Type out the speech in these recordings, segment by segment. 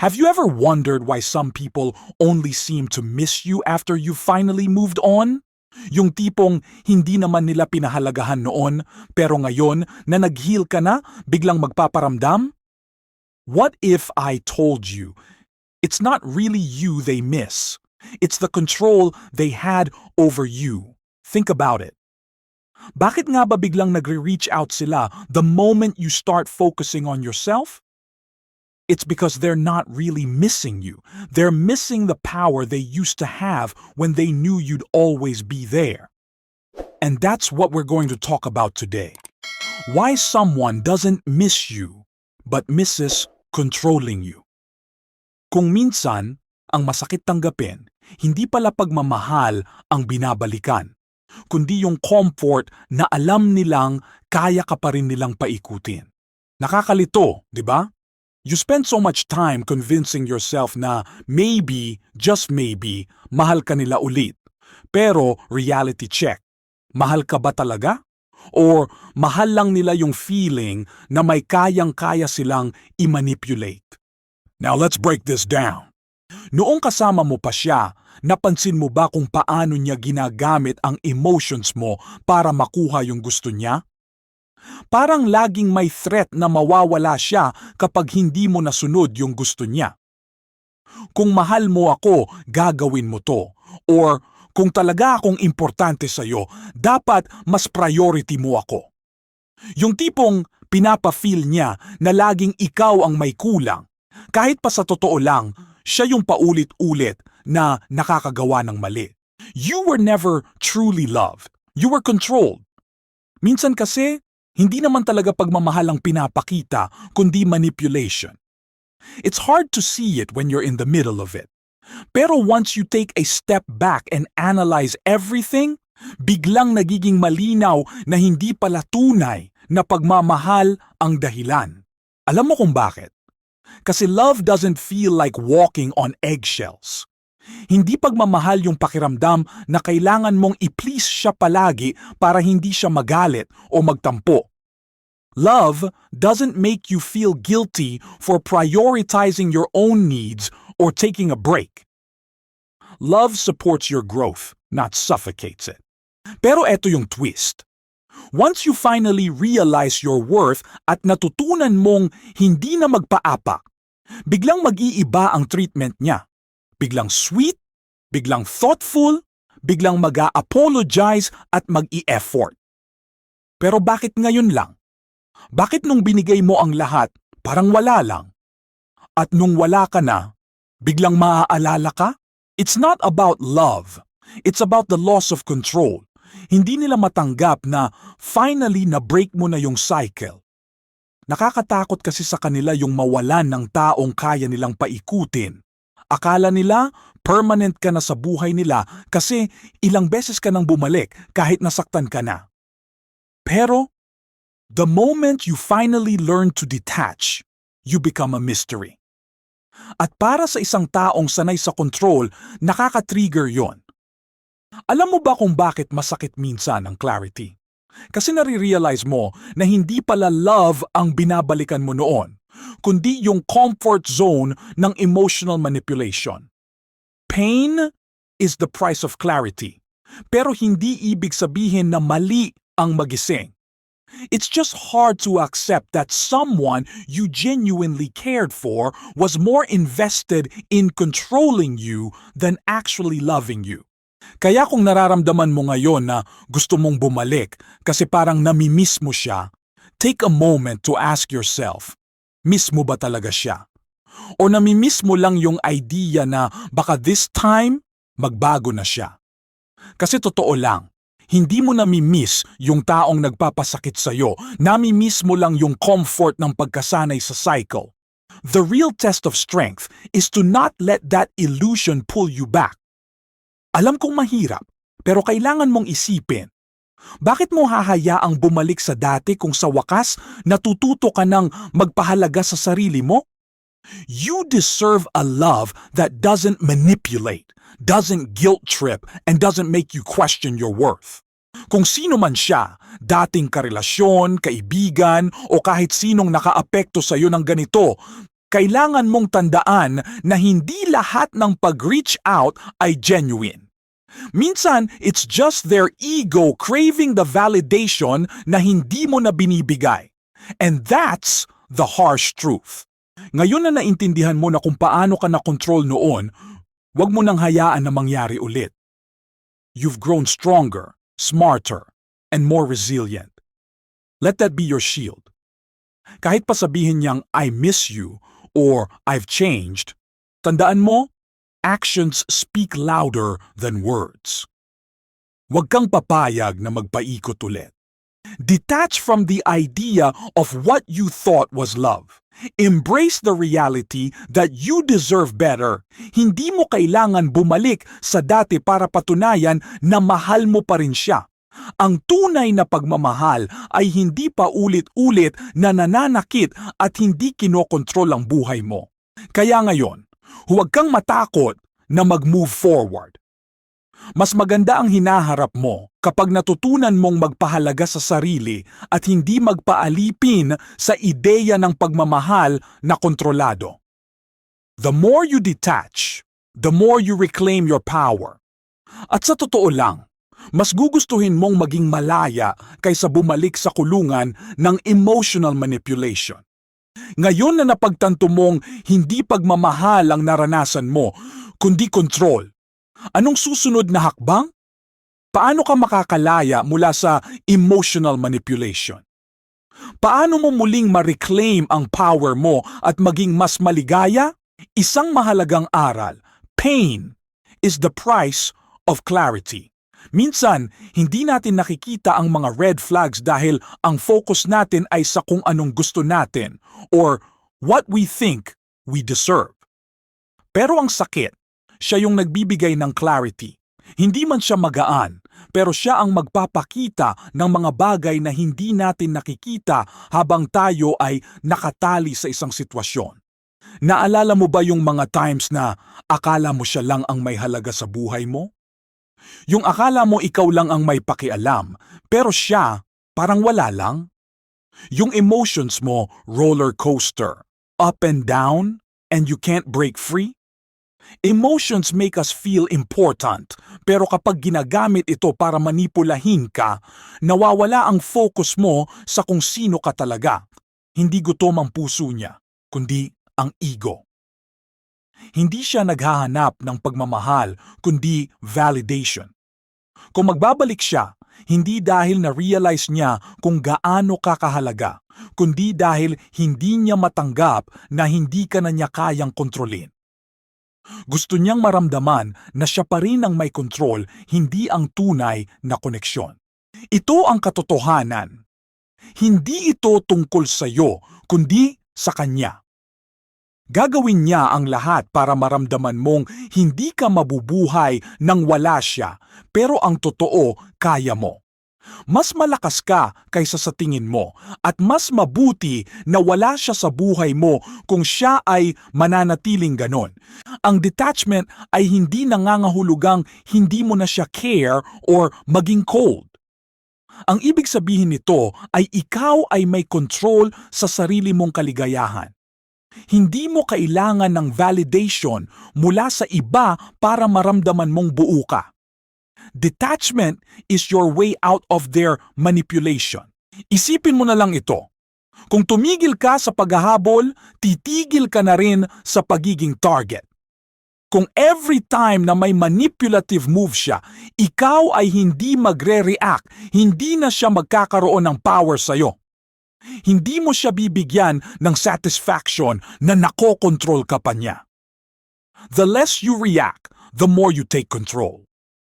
Have you ever wondered why some people only seem to miss you after you finally moved on? Yung tipong hindi naman nila pinahalagahan noon, pero ngayon na nag-heal ka na, biglang magpaparamdam? What if I told you it's not really you they miss? It's the control they had over you. Think about it. Bakit nga ba biglang nagre-reach out sila the moment you start focusing on yourself? It's because they're not really missing you. They're missing the power they used to have when they knew you'd always be there. And that's what we're going to talk about today. Why someone doesn't miss you, but misses controlling you. Kung minsan, ang masakit tanggapin, hindi pala pagmamahal ang binabalikan, kundi yung comfort na alam nilang kaya ka pa rin nilang paikutin. Nakakalito, di ba? You spend so much time convincing yourself na maybe, just maybe, mahal ka nila ulit. Pero reality check, mahal ka ba talaga? Or mahal lang nila yung feeling na may kayang-kaya silang i-manipulate? Now let's break this down. Noong kasama mo pa siya, napansin mo ba kung paano niya ginagamit ang emotions mo para makuha yung gusto niya? Parang laging may threat na mawawala siya kapag hindi mo nasunod yung gusto niya. Kung mahal mo ako, gagawin mo to. Or kung talaga akong importante sa'yo, dapat mas priority mo ako. Yung tipong pinapa-feel niya na laging ikaw ang may kulang. Kahit pa sa totoo lang, siya yung paulit-ulit na nakakagawa ng mali. You were never truly loved. You were controlled. Minsan kasi, hindi naman talaga pagmamahal ang pinapakita, kundi manipulation. It's hard to see it when you're in the middle of it. Pero once you take a step back and analyze everything, biglang nagiging malinaw na hindi pala tunay na pagmamahal ang dahilan. Alam mo kung bakit? Kasi love doesn't feel like walking on eggshells. Hindi pagmamahal yung pakiramdam na kailangan mong i-please siya palagi para hindi siya magalit o magtampo. Love doesn't make you feel guilty for prioritizing your own needs or taking a break. Love supports your growth, not suffocates it. Pero eto yung twist. Once you finally realize your worth at natutunan mong hindi na magpaapak, biglang mag-iiba ang treatment niya. Biglang sweet, biglang thoughtful, biglang mag-a-apologize at mag-i-effort. Pero bakit ngayon lang? Bakit nung binigay mo ang lahat, parang wala lang? At nung wala ka na, biglang maaalala ka? It's not about love. It's about the loss of control. Hindi nila matanggap na finally na-break mo na yung cycle. Nakakatakot kasi sa kanila yung mawalan ng taong kaya nilang paikutin. Akala nila permanent ka na sa buhay nila kasi ilang beses ka nang bumalik kahit nasaktan ka na. Pero The moment you finally learn to detach, you become a mystery. At para sa isang taong sanay sa control, nakaka-trigger yon. Alam mo ba kung bakit masakit minsan ang clarity? Kasi nare-realize mo na hindi pala love ang binabalikan mo noon, kundi yung comfort zone ng emotional manipulation. Pain is the price of clarity, pero hindi ibig sabihin na mali ang magising. It's just hard to accept that someone you genuinely cared for was more invested in controlling you than actually loving you. Kaya kung nararamdaman mo ngayon na gusto mong bumalik kasi parang namimiss mo siya, take a moment to ask yourself, miss mo ba talaga siya? O namimiss mo lang yung idea na baka this time, magbago na siya? Kasi totoo lang, hindi mo nami-miss yung taong nagpapasakit sa'yo. Nami-miss mo lang yung comfort ng pagkasanay sa cycle. The real test of strength is to not let that illusion pull you back. Alam kong mahirap, pero kailangan mong isipin. Bakit mo hahayaang bumalik sa dati kung sa wakas natututo ka ng magpahalaga sa sarili mo? You deserve a love that doesn't manipulate, doesn't guilt trip, and doesn't make you question your worth. Kung sino man siya, dating karelasyon, kaibigan, o kahit sinong nakaapekto sa iyo ng ganito, kailangan mong tandaan na hindi lahat ng pag-reach out ay genuine. Minsan, it's just their ego craving the validation na hindi mo na binibigay. And that's the harsh truth. Ngayon na naintindihan mo na kung paano ka na-control noon, wag mo nang hayaan na mangyari ulit. You've grown stronger, smarter, and more resilient. Let that be your shield. Kahit pa sabihin niyang I miss you or I've changed, tandaan mo, actions speak louder than words. Huwag kang papayag na magpaikot ulit. Detach from the idea of what you thought was love. Embrace the reality that you deserve better. Hindi mo kailangan bumalik sa dati para patunayan na mahal mo pa rin siya. Ang tunay na pagmamahal ay hindi pa ulit-ulit na nananakit at hindi kinokontrol ang buhay mo. Kaya ngayon, huwag kang matakot na mag-move forward. Mas maganda ang hinaharap mo kapag natutunan mong magpahalaga sa sarili at hindi magpaalipin sa ideya ng pagmamahal na kontrolado. The more you detach, the more you reclaim your power. At sa totoo lang, mas gugustuhin mong maging malaya kaysa bumalik sa kulungan ng emotional manipulation. Ngayon na napagtanto mong hindi pagmamahal ang naranasan mo, kundi control. Anong susunod na hakbang? Paano ka makakalaya mula sa emotional manipulation? Paano mo muling ma-reclaim ang power mo at maging mas maligaya? Isang mahalagang aral, pain is the price of clarity. Minsan, hindi natin nakikita ang mga red flags dahil ang focus natin ay sa kung anong gusto natin or what we think we deserve. Pero ang sakit, siya yung nagbibigay ng clarity. Hindi man siya magaan, pero siya ang magpapakita ng mga bagay na hindi natin nakikita habang tayo ay nakatali sa isang sitwasyon. Naalala mo ba yung mga times na akala mo siya lang ang may halaga sa buhay mo? Yung akala mo ikaw lang ang may pakialam, pero siya parang wala lang. Yung emotions mo roller coaster, up and down, and you can't break free. Emotions make us feel important, pero kapag ginagamit ito para manipulahin ka, nawawala ang focus mo sa kung sino ka talaga. Hindi gutom ang puso niya, kundi ang ego. Hindi siya naghahanap ng pagmamahal, kundi validation. Kung magbabalik siya, hindi dahil na-realize niya kung gaano kakahalaga, kundi dahil hindi niya matanggap na hindi ka na niya kayang kontrolin. Gusto niyang maramdaman na siya pa rin ang may control, hindi ang tunay na koneksyon. Ito ang katotohanan. Hindi ito tungkol sa iyo, kundi sa kanya. Gagawin niya ang lahat para maramdaman mong hindi ka mabubuhay nang wala siya, pero ang totoo, kaya mo. Mas malakas ka kaysa sa tingin mo at mas mabuti na wala siya sa buhay mo kung siya ay mananatiling ganon. Ang detachment ay hindi nangangahulugang hindi mo na siya care or maging cold. Ang ibig sabihin nito ay ikaw ay may control sa sarili mong kaligayahan. Hindi mo kailangan ng validation mula sa iba para maramdaman mong buo ka. Detachment is your way out of their manipulation. Isipin mo na lang ito. Kung tumigil ka sa paghahabol, titigil ka na rin sa pagiging target. Kung every time na may manipulative move siya, ikaw ay hindi magre-react, hindi na siya magkakaroon ng power sa'yo. Hindi mo siya bibigyan ng satisfaction na nakokontrol ka pa niya. The less you react, the more you take control.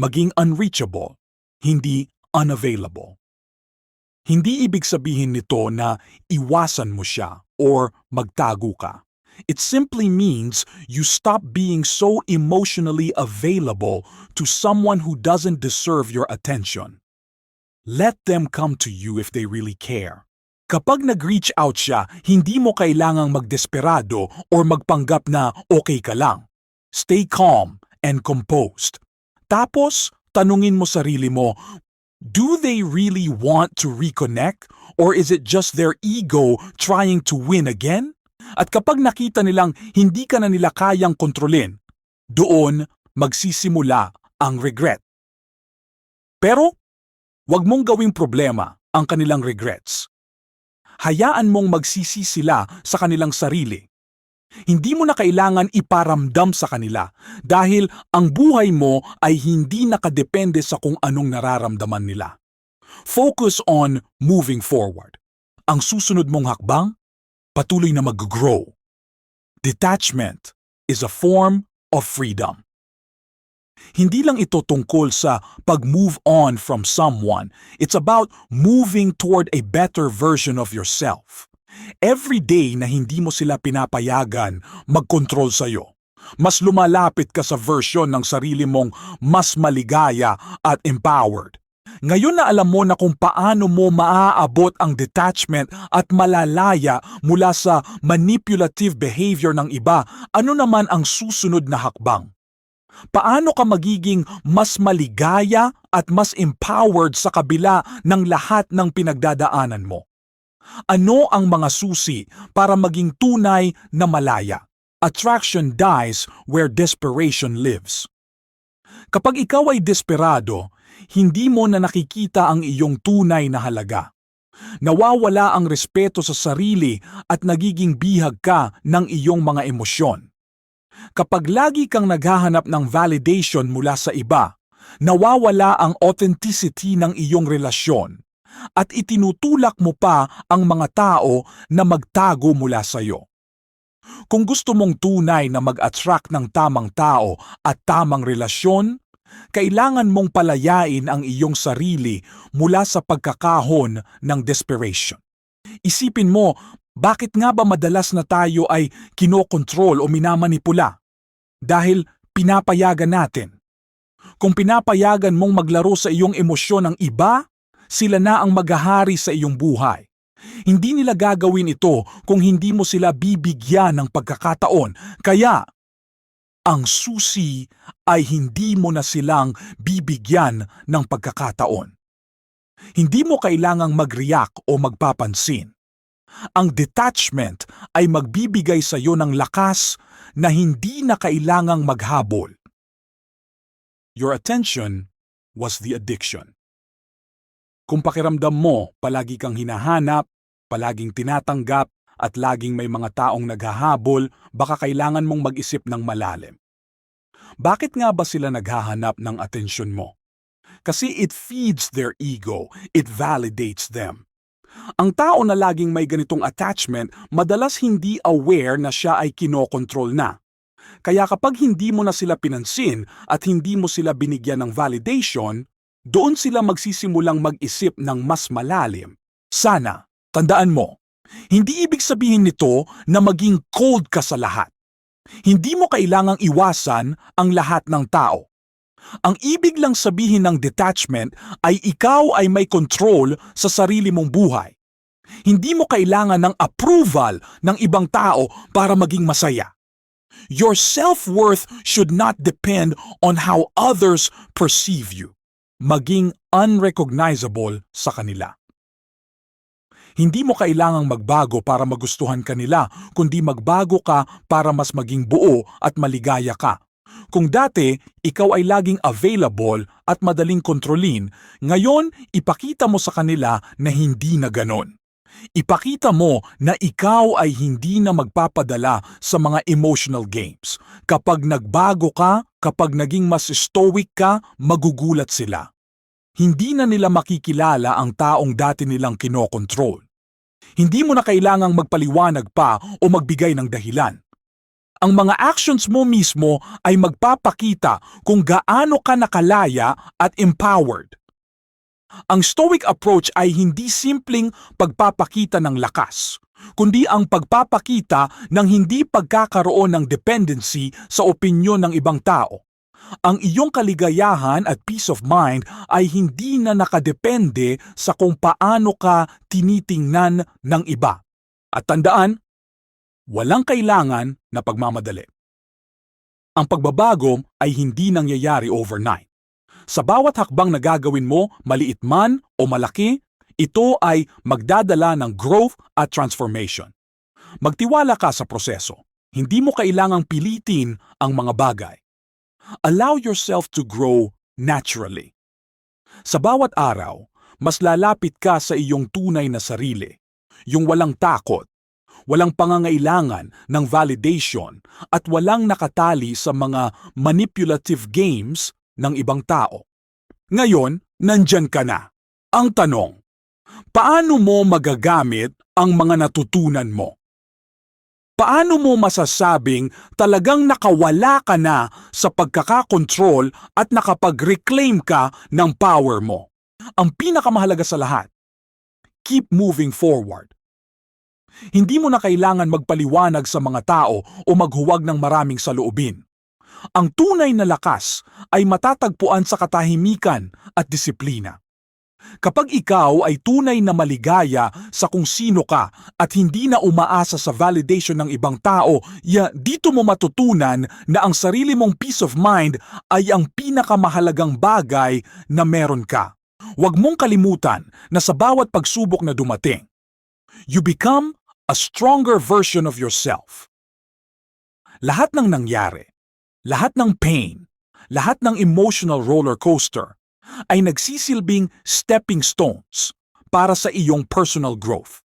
Maging unreachable, hindi unavailable. Hindi ibig sabihin nito na iwasan mo siya or magtago ka. It simply means you stop being so emotionally available to someone who doesn't deserve your attention. Let them come to you if they really care. Kapag nag-reach out siya, hindi mo kailangang magdesperado or magpanggap na okay ka lang. Stay calm and composed. Tapos, tanungin mo sarili mo, do they really want to reconnect or is it just their ego trying to win again? At kapag nakita nilang hindi ka na nila kayang kontrolin, doon magsisimula ang regret. Pero, wag mong gawing problema ang kanilang regrets. Hayaan mong magsisi sila sa kanilang sarili. Hindi mo na kailangan iparamdam sa kanila dahil ang buhay mo ay hindi nakadepende sa kung anong nararamdaman nila. Focus on moving forward. Ang susunod mong hakbang, patuloy na mag-grow. Detachment is a form of freedom. Hindi lang ito tungkol sa pag-move on from someone. It's about moving toward a better version of yourself. Every day na hindi mo sila pinapayagan mag-control sa'yo, mas lumalapit ka sa version ng sarili mong mas maligaya at empowered. Ngayon na alam mo na kung paano mo maaabot ang detachment at malalaya mula sa manipulative behavior ng iba, ano naman ang susunod na hakbang? Paano ka magiging mas maligaya at mas empowered sa kabila ng lahat ng pinagdadaanan mo? Ano ang mga susi para maging tunay na malaya? Attraction dies where desperation lives. Kapag ikaw ay desperado, hindi mo na nakikita ang iyong tunay na halaga. Nawawala ang respeto sa sarili at nagiging bihag ka ng iyong mga emosyon. Kapag lagi kang naghahanap ng validation mula sa iba, nawawala ang authenticity ng iyong relasyon at itinutulak mo pa ang mga tao na magtago mula sa iyo. Kung gusto mong tunay na mag-attract ng tamang tao at tamang relasyon, kailangan mong palayain ang iyong sarili mula sa pagkakahon ng desperation. Isipin mo, bakit nga ba madalas na tayo ay kinokontrol o minamanipula? Dahil pinapayagan natin. Kung pinapayagan mong maglaro sa iyong emosyon ng iba, sila na ang maghahari sa iyong buhay. Hindi nila gagawin ito kung hindi mo sila bibigyan ng pagkakataon. Kaya, ang susi ay hindi mo na silang bibigyan ng pagkakataon. Hindi mo kailangang mag-react o magpapansin. Ang detachment ay magbibigay sa iyo ng lakas na hindi na kailangang maghabol. Your attention was the addiction. Kung pakiramdam mo palagi kang hinahanap, palaging tinatanggap, at laging may mga taong naghahabol, baka kailangan mong mag-isip ng malalim. Bakit nga ba sila naghahanap ng atensyon mo? Kasi it feeds their ego, it validates them. Ang tao na laging may ganitong attachment, madalas hindi aware na siya ay kinokontrol na. Kaya kapag hindi mo na sila pinansin at hindi mo sila binigyan ng validation, doon sila magsisimulang mag-isip ng mas malalim. Sana, tandaan mo, hindi ibig sabihin nito na maging cold ka sa lahat. Hindi mo kailangang iwasan ang lahat ng tao. Ang ibig lang sabihin ng detachment ay ikaw ay may control sa sarili mong buhay. Hindi mo kailangan ng approval ng ibang tao para maging masaya. Your self-worth should not depend on how others perceive you. Maging unrecognizable sa kanila. Hindi mo kailangang magbago para magustuhan kanila, kundi magbago ka para mas maging buo at maligaya ka. Kung dati, ikaw ay laging available at madaling kontrolin, ngayon ipakita mo sa kanila na hindi na ganon. Ipakita mo na ikaw ay hindi na magpapadala sa mga emotional games. Kapag nagbago ka, kapag naging mas stoic ka, magugulat sila. Hindi na nila makikilala ang taong dati nilang kinokontrol. Hindi mo na kailangang magpaliwanag pa o magbigay ng dahilan. Ang mga actions mo mismo ay magpapakita kung gaano ka nakalaya at empowered. Ang Stoic approach ay hindi simpleng pagpapakita ng lakas, kundi ang pagpapakita ng hindi pagkakaroon ng dependency sa opinyon ng ibang tao. Ang iyong kaligayahan at peace of mind ay hindi na nakadepende sa kung paano ka tinitingnan ng iba. At tandaan, walang kailangan na pagmamadali. Ang pagbabago ay hindi nangyayari overnight. Sa bawat hakbang na gagawin mo, maliit man o malaki, ito ay magdadala ng growth at transformation. Magtiwala ka sa proseso. Hindi mo kailangang pilitin ang mga bagay. Allow yourself to grow naturally. Sa bawat araw, mas lalapit ka sa iyong tunay na sarili. Yung walang takot, walang pangangailangan ng validation at walang nakatali sa mga manipulative games ng ibang tao. Ngayon, nandyan ka na. Ang tanong, paano mo magagamit ang mga natutunan mo? Paano mo masasabing talagang nakawala ka na sa pagkakakontrol at nakapag-reclaim ka ng power mo? Ang pinakamahalaga sa lahat, keep moving forward. Hindi mo na kailangan magpaliwanag sa mga tao o maghuwag ng maraming saloobin. Ang tunay na lakas ay matatagpuan sa katahimikan at disiplina. Kapag ikaw ay tunay na maligaya sa kung sino ka at hindi na umaasa sa validation ng ibang tao, ya dito mo matutunan na ang sarili mong peace of mind ay ang pinakamahalagang bagay na meron ka. Huwag mong kalimutan na sa bawat pagsubok na dumating, you become a stronger version of yourself. Lahat ng nangyari, lahat ng pain, lahat ng emotional roller coaster ay nagsisilbing stepping stones para sa iyong personal growth.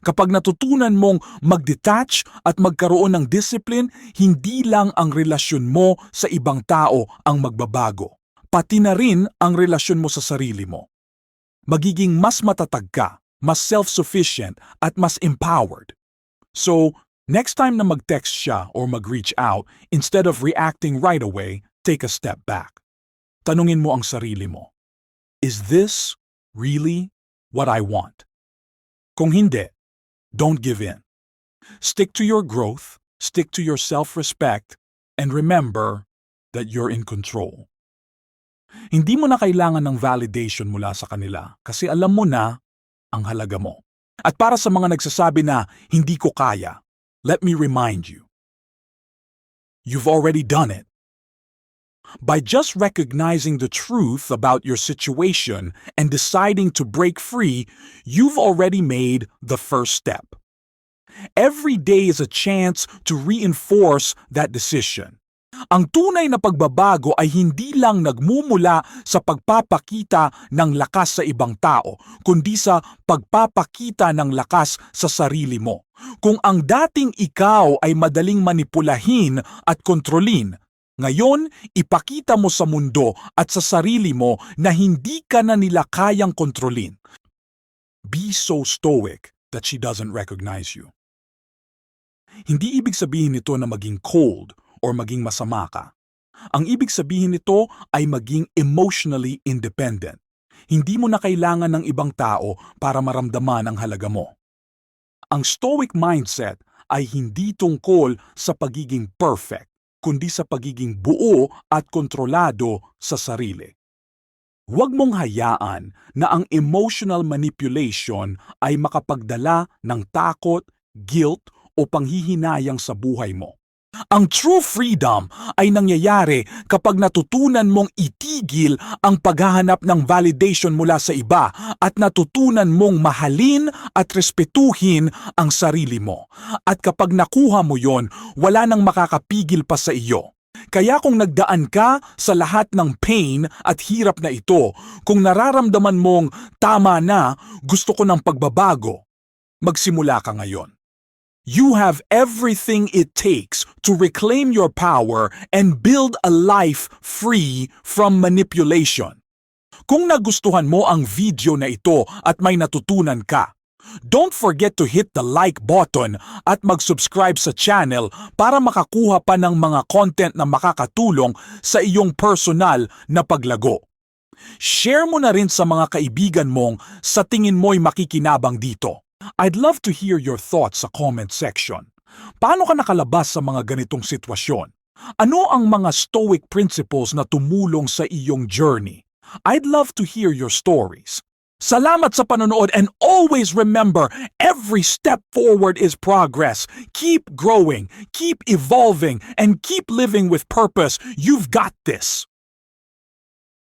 Kapag natutunan mong mag-detach at magkaroon ng discipline, hindi lang ang relasyon mo sa ibang tao ang magbabago, pati na rin ang relasyon mo sa sarili mo. Magiging mas matatag ka, mas self-sufficient at mas empowered. So, next time na mag-text siya or mag-reach out, instead of reacting right away, take a step back. Tanungin mo ang sarili mo, Is this really what I want? Kung hindi, don't give in. Stick to your growth, stick to your self-respect, and remember that you're in control. Hindi mo na kailangan ng validation mula sa kanila kasi alam mo na ang halaga mo. At para sa mga nagsasabi na hindi ko kaya, let me remind you. You've already done it. By just recognizing the truth about your situation and deciding to break free, you've already made the first step. Every day is a chance to reinforce that decision. Ang tunay na pagbabago ay hindi lang nagmumula sa pagpapakita ng lakas sa ibang tao, kundi sa pagpapakita ng lakas sa sarili mo. Kung ang dating ikaw ay madaling manipulahin at kontrolin, ngayon, ipakita mo sa mundo at sa sarili mo na hindi ka na nila kayang kontrolin. Be so stoic that she doesn't recognize you. Hindi ibig sabihin nito na maging cold or maging masama ka. Ang ibig sabihin nito ay maging emotionally independent. Hindi mo na kailangan ng ibang tao para maramdaman ang halaga mo. Ang stoic mindset ay hindi tungkol sa pagiging perfect kundi sa pagiging buo at kontrolado sa sarili. Huwag mong hayaan na ang emotional manipulation ay makapagdala ng takot, guilt o panghihinayang sa buhay mo. Ang true freedom ay nangyayari kapag natutunan mong itigil ang paghahanap ng validation mula sa iba at natutunan mong mahalin at respetuhin ang sarili mo. At kapag nakuha mo yon, wala nang makakapigil pa sa iyo. Kaya kung nagdaan ka sa lahat ng pain at hirap na ito, kung nararamdaman mong tama na, gusto ko ng pagbabago, magsimula ka ngayon. You have everything it takes to reclaim your power and build a life free from manipulation. Kung nagustuhan mo ang video na ito at may natutunan ka, don't forget to hit the like button at mag-subscribe sa channel para makakuha pa ng mga content na makakatulong sa iyong personal na paglago. Share mo na rin sa mga kaibigan mong sa tingin mo'y makikinabang dito. I'd love to hear your thoughts sa comment section. Paano ka nakalabas sa mga ganitong sitwasyon? Ano ang mga stoic principles na tumulong sa iyong journey? I'd love to hear your stories. Salamat sa panonood and always remember, every step forward is progress. Keep growing, keep evolving, and keep living with purpose. You've got this.